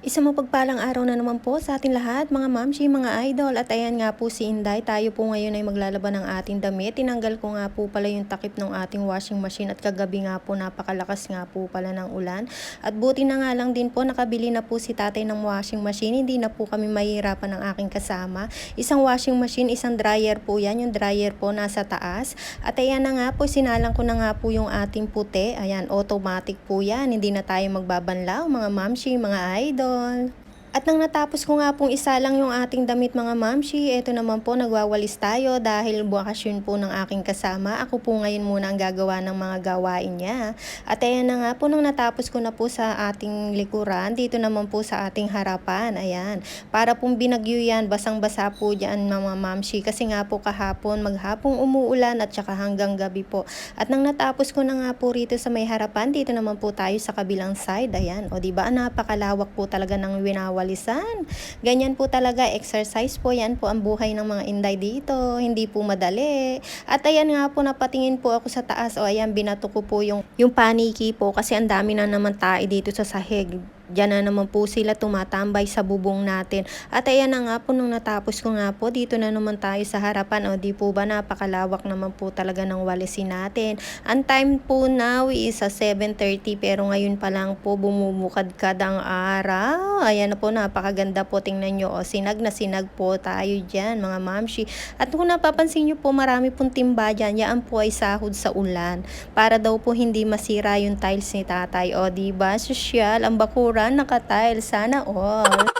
Isang mapagpalang araw na naman po sa ating lahat, mga mamshi, mga idol. At ayan nga po si Inday, tayo po ngayon ay maglalaban ng ating damit. Tinanggal ko nga po pala yung takip ng ating washing machine at kagabi nga po napakalakas nga po pala ng ulan. At buti na nga lang din po nakabili na po si tatay ng washing machine. Hindi na po kami mahihirapan ng aking kasama. Isang washing machine, isang dryer po yan. Yung dryer po nasa taas. At ayan na nga po, sinalang ko na nga po yung ating puti. Ayan, automatic po yan. Hindi na tayo magbabanlaw, mga mamshi, mga idol. all. At nang natapos ko nga pong isa lang yung ating damit mga mamshi, eto naman po nagwawalis tayo dahil bakasyon po ng aking kasama. Ako po ngayon muna ang gagawa ng mga gawain niya. At ayan na nga po nang natapos ko na po sa ating likuran, dito naman po sa ating harapan. Ayan, para pong binagyo yan, basang-basa po dyan mga mamshi. Kasi nga po kahapon, maghapong umuulan at saka hanggang gabi po. At nang natapos ko na nga po rito sa may harapan, dito naman po tayo sa kabilang side. Ayan, o di ba napakalawak po talaga ng winawalisan. Ganyan po talaga, exercise po yan po ang buhay ng mga inday dito. Hindi po madali. At ayan nga po, napatingin po ako sa taas. O ayan, binato ko po yung, yung paniki po kasi ang dami na naman tayo dito sa sahig. Diyan na naman po sila tumatambay sa bubong natin. At ayan na nga po nung natapos ko nga po, dito na naman tayo sa harapan. O di po ba napakalawak naman po talaga ng walisin natin. Ang time po now is sa 7.30 pero ngayon pa lang po bumubukad-kad ang araw. Ayan na po, napakaganda po. Tingnan nyo, o, sinag na sinag po tayo dyan, mga mamshi. At kung napapansin nyo po, marami pong timba dyan. Yan po ay sahod sa ulan. Para daw po hindi masira yung tiles ni tatay. O, di ba? Sosyal, ang bakuran, naka-tile. Sana all.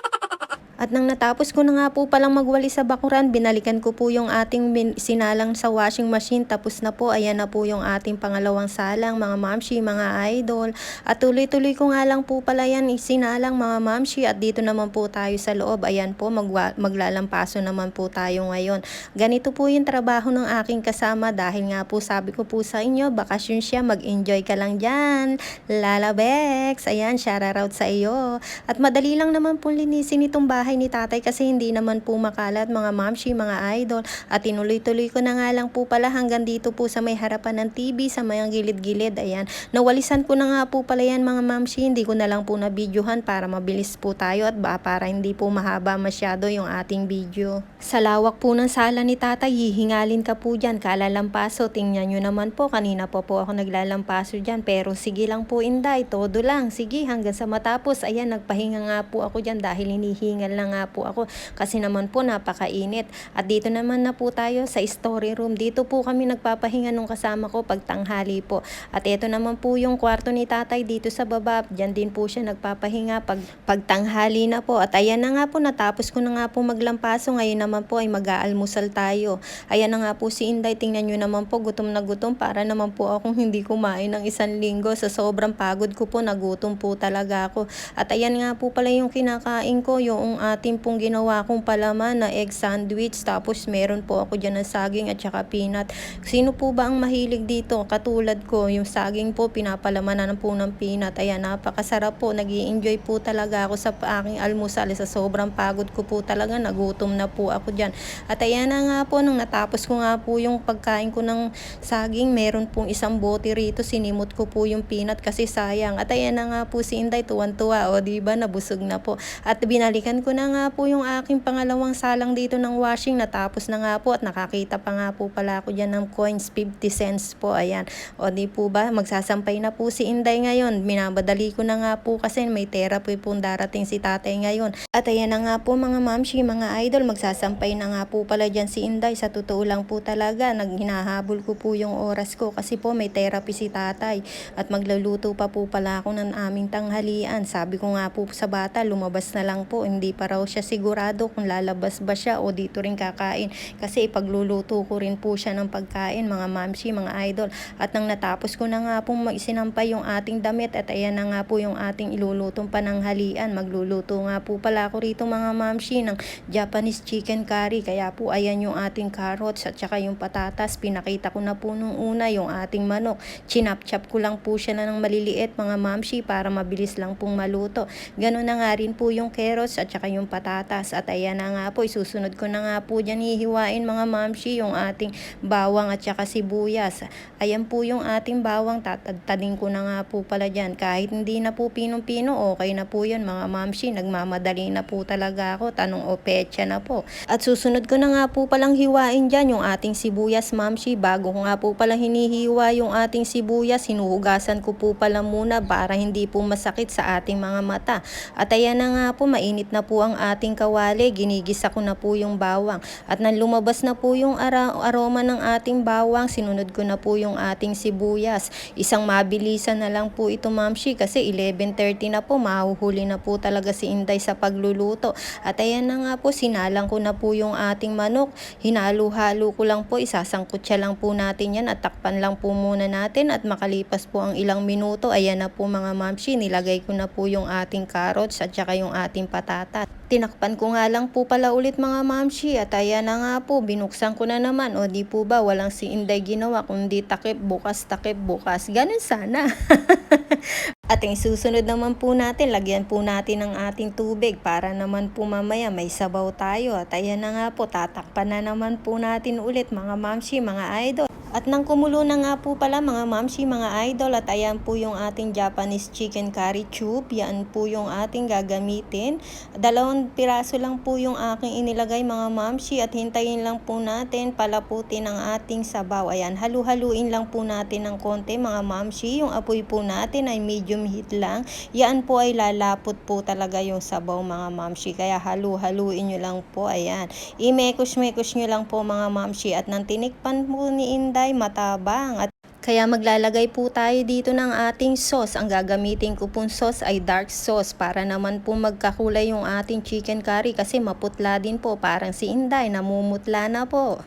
At nang natapos ko na nga po palang magwali sa bakuran, binalikan ko po yung ating sinalang sa washing machine. Tapos na po, ayan na po yung ating pangalawang salang, mga mamshi, mga idol. At tuloy-tuloy ko nga lang po pala yan sinalang, mga mamshi. At dito naman po tayo sa loob. Ayan po, magwa- maglalampaso naman po tayo ngayon. Ganito po yung trabaho ng aking kasama dahil nga po sabi ko po sa inyo, bakasyon siya, mag-enjoy ka lang dyan. Lala Bex, ayan, shoutout sa iyo. At madali lang naman po linisin itong bahay ni tatay kasi hindi naman po makalat mga mamshi, mga idol. At tinuloy-tuloy ko na nga lang po pala hanggang dito po sa may harapan ng TV, sa may gilid-gilid. Ayan, nawalisan ko na nga po pala yan mga mamshi. Hindi ko na lang po na videohan para mabilis po tayo at ba para hindi po mahaba masyado yung ating video. Sa lawak po ng sala ni tatay, hihingalin ka po dyan, kalalampaso. Tingnan nyo naman po, kanina po po ako naglalampaso dyan. Pero sige lang po inday, todo lang. Sige, hanggang sa matapos. Ayan, nagpahinga nga po ako dyan dahil hinihingal na nga po ako. Kasi naman po napakainit. At dito naman na po tayo sa story room. Dito po kami nagpapahinga nung kasama ko pag tanghali po. At ito naman po yung kwarto ni tatay dito sa baba. Diyan din po siya nagpapahinga pag, pag tanghali na po. At ayan na nga po, natapos ko na nga po maglampaso. Ngayon naman po ay mag-aalmusal tayo. Ayan na nga po si Inday. Tingnan nyo naman po, gutom na gutom. Para naman po akong hindi kumain ng isang linggo. Sa sobrang pagod ko po, nagutom po talaga ako. At ayan nga po pala yung kinakain ko, yung ating pong ginawa kong palaman na egg sandwich. Tapos meron po ako dyan ng saging at saka peanut. Sino po ba ang mahilig dito? Katulad ko, yung saging po, pinapalamanan po ng peanut. Ayan, napakasarap po. nag enjoy po talaga ako sa aking almusal. Sa sobrang pagod ko po talaga, nagutom na po ako dyan. At ayan na nga po, nung natapos ko nga po yung pagkain ko ng saging, meron pong isang bote rito. Sinimot ko po yung peanut kasi sayang. At ayan na nga po si Inday, tuwan-tuwa. O, di ba, nabusog na po. At binalikan ko na nga po yung aking pangalawang salang dito ng washing. Natapos na nga po at nakakita pa nga po pala ako dyan ng coins, 50 cents po. Ayan. O di po ba, magsasampay na po si Inday ngayon. Minabadali ko na nga po kasi may therapy po darating si tatay ngayon. At ayan na nga po mga mamshi, mga idol, magsasampay na nga po pala dyan si Inday. Sa totoo lang po talaga, naghinahabol ko po yung oras ko kasi po may therapy si tatay. At magluluto pa po pala ako ng aming tanghalian. Sabi ko nga po sa bata, lumabas na lang po. Hindi pa raw siya sigurado kung lalabas ba siya o dito rin kakain. Kasi ipagluluto ko rin po siya ng pagkain, mga mamshi, mga idol. At nang natapos ko na nga pong maisinampay yung ating damit at ayan na nga po yung ating ilulutong pananghalian. Magluluto nga po pala ako rito mga mamshi ng Japanese chicken curry. Kaya po ayan yung ating carrots at saka yung patatas. Pinakita ko na po nung una yung ating manok. Chinap-chap ko lang po siya na ng maliliit mga mamshi para mabilis lang pong maluto. Ganun na nga rin po yung carrots at saka tsaka yung patatas. At ayan na nga po, isusunod ko na nga po dyan hihiwain mga mamshi yung ating bawang at tsaka sibuyas. Ayan po yung ating bawang, tatadtadin ko na nga po pala dyan. Kahit hindi na po pinong-pino, okay na po yun mga mamshi. Nagmamadali na po talaga ako, tanong o petsa na po. At susunod ko na nga po palang hiwain dyan yung ating sibuyas mamshi. Bago ko nga po pala hinihiwa yung ating sibuyas, hinuhugasan ko po pala muna para hindi po masakit sa ating mga mata. At ayan na nga po, mainit na po ang ating kawali. Ginigisa ko na po yung bawang. At nang lumabas na po yung ara- aroma ng ating bawang, sinunod ko na po yung ating sibuyas. Isang mabilisan na lang po ito mamshi kasi 11.30 na po, mahuhuli na po talaga si Inday sa pagluluto. At ayan na nga po, sinalang ko na po yung ating manok. Hinalo-halo ko lang po, isasangkot siya lang po natin yan at takpan lang po muna natin at makalipas po ang ilang minuto, ayan na po mga mamshi, nilagay ko na po yung ating carrots at saka yung ating patatas. Tinakpan ko nga lang po pala ulit mga mamshi at ayan na nga po, binuksan ko na naman. O di po ba, walang si Inday ginawa, kundi takip bukas, takip bukas. Ganun sana. At ang susunod naman po natin, lagyan po natin ng ating tubig para naman po mamaya may sabaw tayo. At ayan na nga po, tatakpan na naman po natin ulit mga mamshi, mga idol. At nang kumulo na nga po pala mga mamshi, mga idol, at ayan po yung ating Japanese chicken curry tube. Yan po yung ating gagamitin. Dalawang piraso lang po yung aking inilagay mga mamshi at hintayin lang po natin palaputin ang ating sabaw. Ayan, halu-haluin lang po natin ng konti mga mamshi. Yung apoy po natin ay medium heat lang. Yan po ay lalapot po talaga yung sabaw mga mamshi. Kaya halu-haluin nyo lang po. Ayan, imekos-mekos nyo lang po mga mamshi. At nang tinikpan po ni Inday, matabang. At kaya maglalagay po tayo dito ng ating sauce. Ang gagamitin ko pong sauce ay dark sauce para naman po magkakulay yung ating chicken curry kasi maputla din po. Parang si Inday, namumutla na po.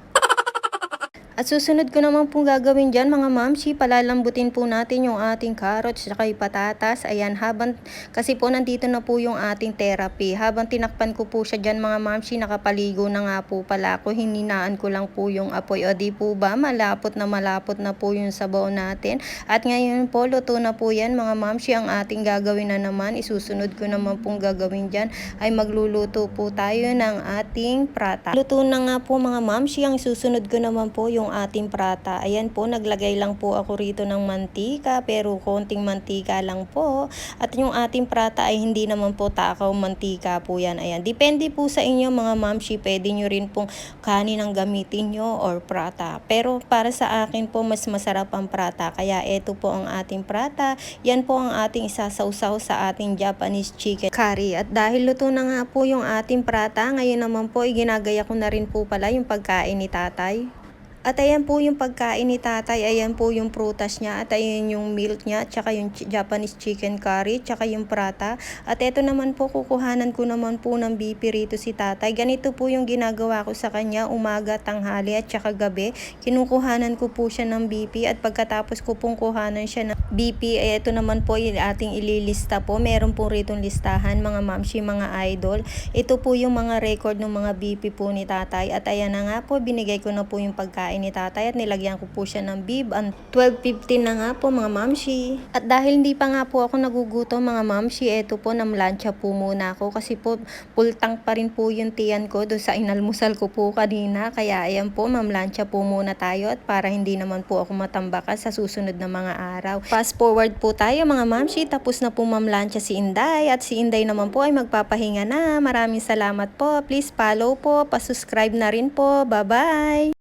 At susunod ko naman pong gagawin dyan mga mamshi, palalambutin po natin yung ating carrots at yung patatas. Ayan, habang, kasi po nandito na po yung ating therapy. Habang tinakpan ko po siya dyan mga mamshi, nakapaligo na nga po pala ako. Hininaan ko lang po yung apoy. O di po ba, malapot na malapot na po yung sabaw natin. At ngayon po, luto na po yan mga mamshi. Ang ating gagawin na naman, isusunod ko naman pong gagawin dyan, ay magluluto po tayo ng ating prata. Luto na nga po mga mamshi, ang isusunod ko naman po yung yung ating prata. Ayan po, naglagay lang po ako rito ng mantika, pero konting mantika lang po. At yung ating prata ay hindi naman po takaw mantika po yan. Ayan, depende po sa inyo mga mamshi, pwede nyo rin pong kanin ang gamitin nyo or prata. Pero para sa akin po, mas masarap ang prata. Kaya ito po ang ating prata. Yan po ang ating isasawsaw sa ating Japanese chicken curry. At dahil luto na nga po yung ating prata, ngayon naman po, iginagaya ko na rin po pala yung pagkain ni tatay. At ayan po yung pagkain ni tatay, ayan po yung prutas niya, at ayan yung milk niya, tsaka yung Japanese chicken curry, tsaka yung prata. At eto naman po, kukuhanan ko naman po ng BP rito si tatay. Ganito po yung ginagawa ko sa kanya, umaga, tanghali, at tsaka gabi. Kinukuhanan ko po siya ng BP, at pagkatapos ko pong kuhanan siya ng BP, ay eto naman po yung ating ililista po. Meron po rito listahan, mga mamshi, mga idol. Ito po yung mga record ng mga BP po ni tatay. At ayan na nga po, binigay ko na po yung pagkain ni tatay at nilagyan ko po siya ng bib. Ang 12.15 na nga po mga mamshi. At dahil hindi pa nga po ako nagugutom mga mamshi, eto po namlansya po muna ako kasi po full tank pa rin po yung tiyan ko doon sa inalmusal ko po kanina. Kaya ayan po, mamlansya po muna tayo at para hindi naman po ako matambakan sa susunod na mga araw. Fast forward po tayo mga mamshi, tapos na po mamlansya si Inday at si Inday naman po ay magpapahinga na. Maraming salamat po. Please follow po, pasubscribe na rin po. Bye-bye!